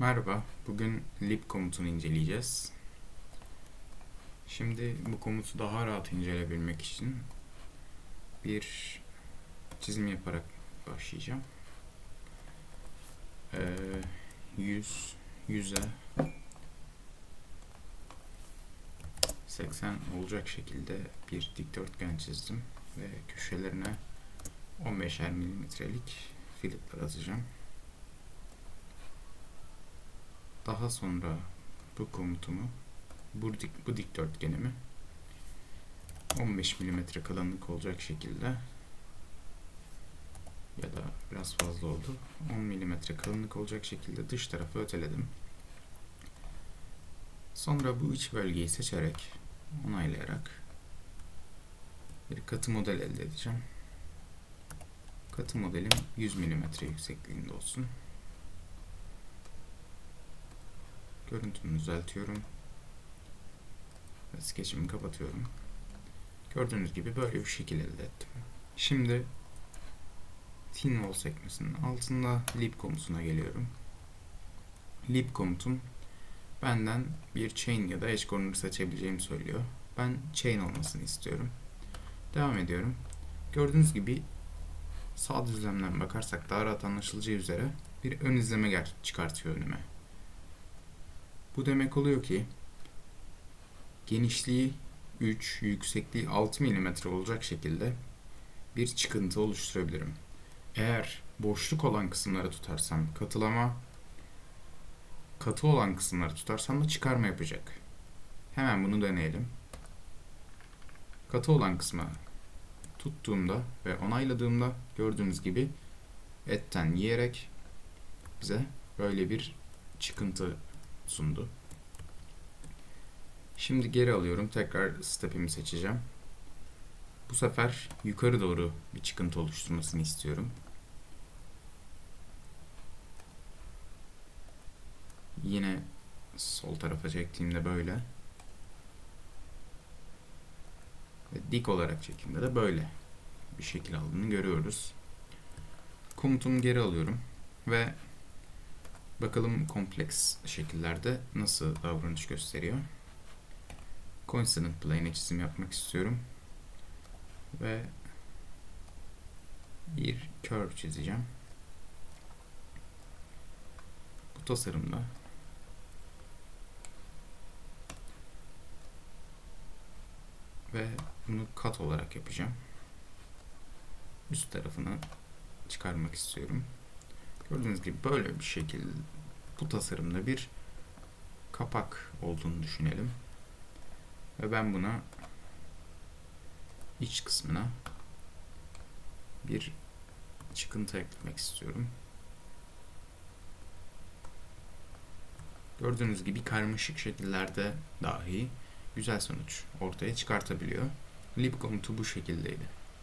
Merhaba, bugün lib komutunu inceleyeceğiz. Şimdi bu komutu daha rahat inceleyebilmek için bir çizim yaparak başlayacağım. Ee, 100, 100'e 80 olacak şekilde bir dikdörtgen çizdim ve köşelerine 15'er milimetrelik filipler atacağım. Daha sonra bu komutumu bu, dik, bu dikdörtgenimi 15 mm kalınlık olacak şekilde ya da biraz fazla oldu. 10 mm kalınlık olacak şekilde dış tarafı öteledim. Sonra bu iç bölgeyi seçerek onaylayarak bir katı model elde edeceğim. Katı modelim 100 mm yüksekliğinde olsun. Görüntümü düzeltiyorum. Ve sketchimi kapatıyorum. Gördüğünüz gibi böyle bir şekil elde ettim. Şimdi thin wall sekmesinin altında lib komutuna geliyorum. Lib komutum benden bir chain ya da edge corner seçebileceğimi söylüyor. Ben chain olmasını istiyorum. Devam ediyorum. Gördüğünüz gibi sağ düzlemden bakarsak daha rahat anlaşılacağı üzere bir ön izleme çıkartıyor önüme. Bu demek oluyor ki genişliği 3, yüksekliği 6 mm olacak şekilde bir çıkıntı oluşturabilirim. Eğer boşluk olan kısımları tutarsam katılama, katı olan kısımları tutarsam da çıkarma yapacak. Hemen bunu deneyelim. Katı olan kısmı tuttuğumda ve onayladığımda gördüğünüz gibi etten yiyerek bize böyle bir çıkıntı sundu. Şimdi geri alıyorum. Tekrar step'imi seçeceğim. Bu sefer yukarı doğru bir çıkıntı oluşturmasını istiyorum. Yine sol tarafa çektiğimde böyle. Ve dik olarak çektiğimde de böyle bir şekil aldığını görüyoruz. Komutumu geri alıyorum ve Bakalım kompleks şekillerde nasıl davranış gösteriyor. Coincident plane'e çizim yapmak istiyorum. Ve bir curve çizeceğim. Bu tasarımda ve bunu kat olarak yapacağım. Üst tarafını çıkarmak istiyorum. Gördüğünüz gibi böyle bir şekilde bu tasarımda bir kapak olduğunu düşünelim. Ve ben buna iç kısmına bir çıkıntı eklemek istiyorum. Gördüğünüz gibi karmaşık şekillerde dahi güzel sonuç ortaya çıkartabiliyor. Lib komutu bu şekildeydi.